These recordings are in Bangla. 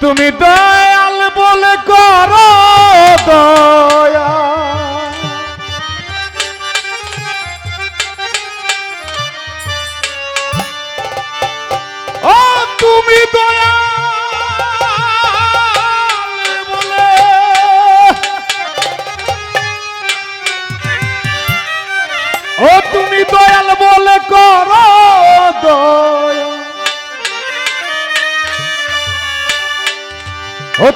তুমি দয়াল বলে করো দয়া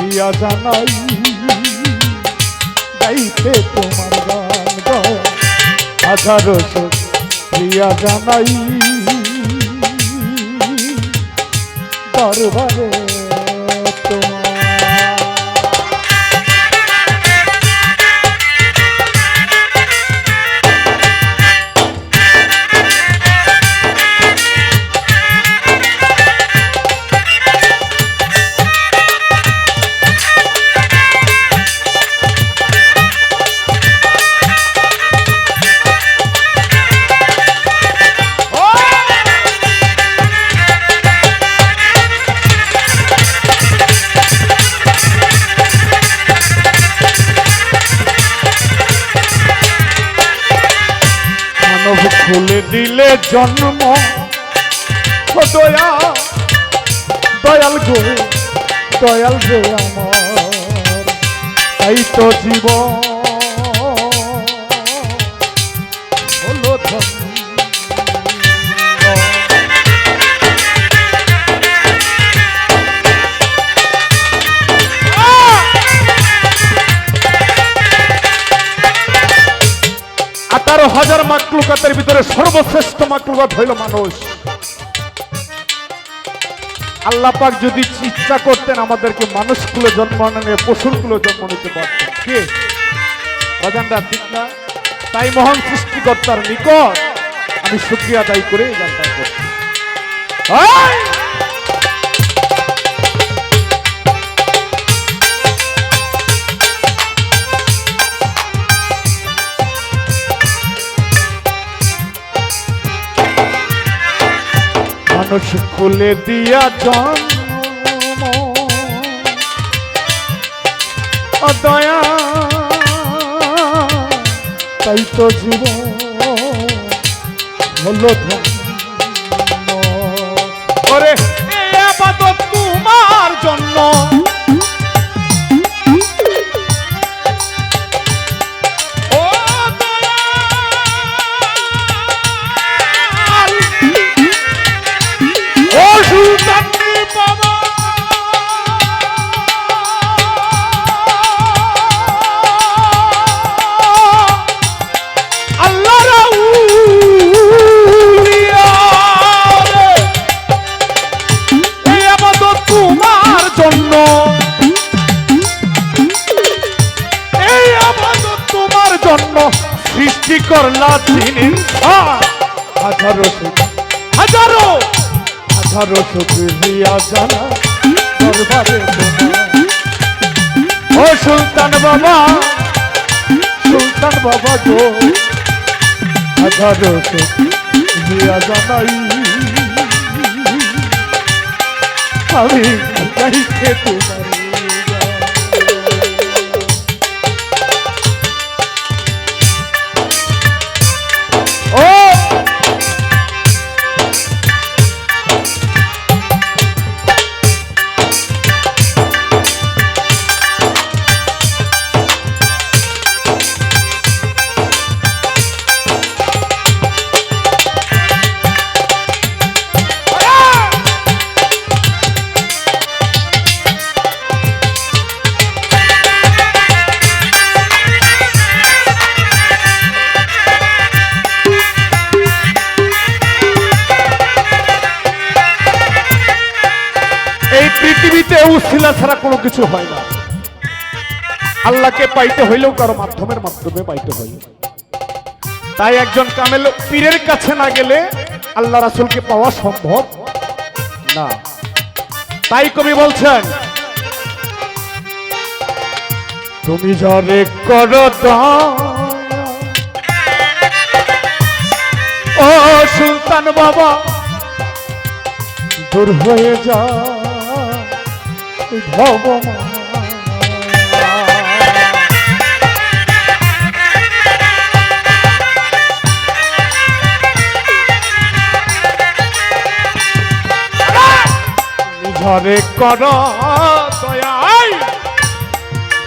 সুবিরিয়া জানাই গাইতে তোমার গান দয়া হাজারো দিয়া জানাই দরবারে দিলে জন্ম। দয়া দয়াল গো দয়াল গো আমার। তাই তো জীব আঠারো হাজার মাকলুকাতের ভিতরে সর্বশ্রেষ্ঠ মাকলুকাত হইল মানুষ। আল্লাহ পাক যদি ইচ্ছা করতেন আমাদেরকে মানুষগুলো জন্ম নিয়ে পশুরগুলো জন্ম নিতে পারতেন। ঠিক না? তাই মহান সৃষ্টিকর্তার নিকট আমি শুক্রিয়া আদায় করে এই গানটা করছি। মানুষ খুলে দিয়া জন্ম। দয়া তাই তো জীব হলো ধন্য। হাজারো শুক্রিয়া জানা, দরবারে ও সুলতান বাবা সুলতান বাবা গো, হাজারো শুক্রিয়া জানাই। আমি গাইতে তোমার কোনো কিছু হয় না। আল্লাহকে পাইতে হইলেও কারও মাধ্যমের মাধ্যমে পাইতে হয়। তাই একজন কামেল পীরের কাছে না গেলে আল্লাহ রাসুলকে পাওয়া সম্ভব না। তাই কবি বলছেন, তুমি যারে কর সুলতান বাবা, দূর হয়ে যা ভব ঝরে কর দয়াই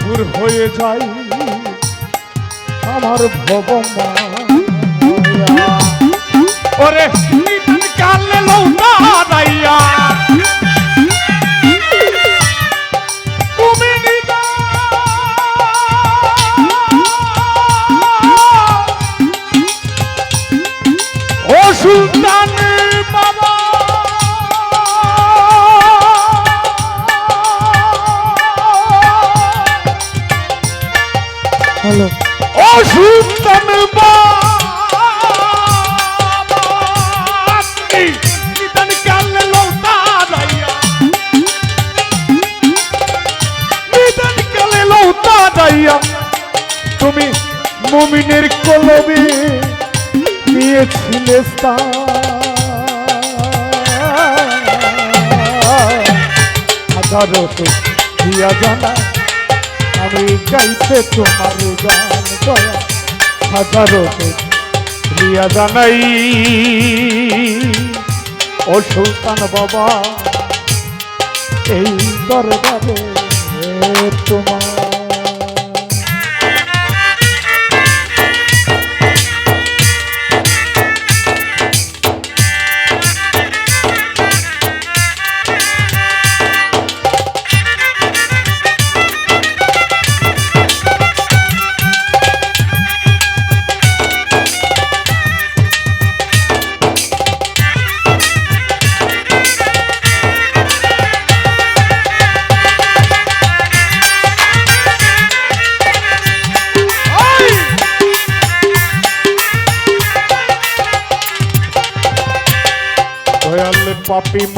দূর হয়ে যাই আমার ভব ওরে কালে লৌনা নাইয়া তুমি মুমিনের কলবে নিয়েছিলে জানা আমি গাইতে তোমার গান হাজারো জানাই, ও সুলতান বাবা, এই দরবারে তোমার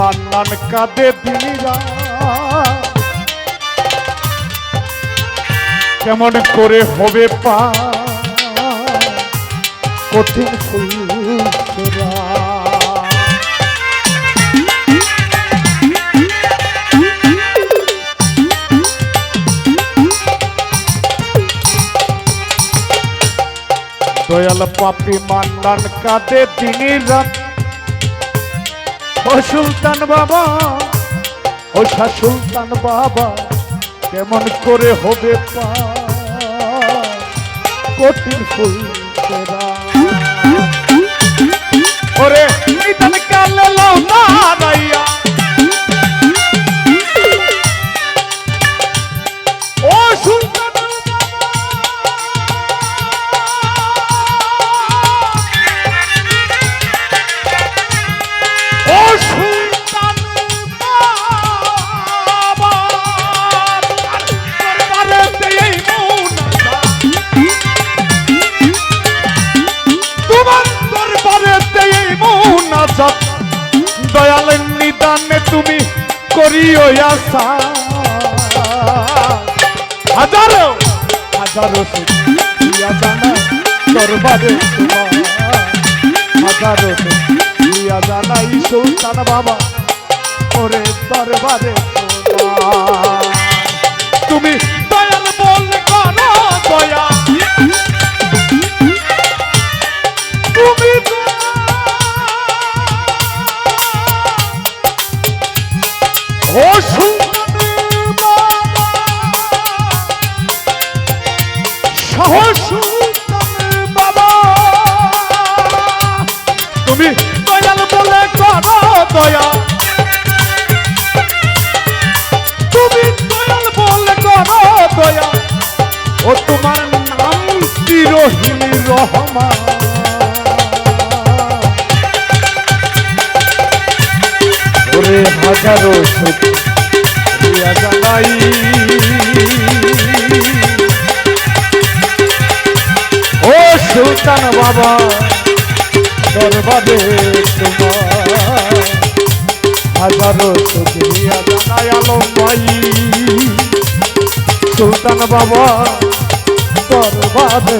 মান্নান কাঁদে দিনীরা কেমন করে হবে পা? কঠিন দয়াল পাপি মান্নান কাঁদে দিনীরা ও সুলতান বাবা ও শাহ সুলতান বাবা কেমন করে হবে পা? কঠিন ফুল ওরে কালে না করিও আশা হাজারো হাজারো সে জানা, দরবারে হাজারো সে জানাই সুলতান বাবা, ওরে দরবারে তুমি তুমি দয়াল বলে করো দয়া তুমি দয়াল বলে করো দয়া ও তোমার নাম চিরহীন রহমান? হাজারো সুখ জ্বালাই ও সুলতান বাবা, দরবারে তোমার হাজারো সুখিয়া জানাই আলো মাই। সুলতান বাবা, দরবারে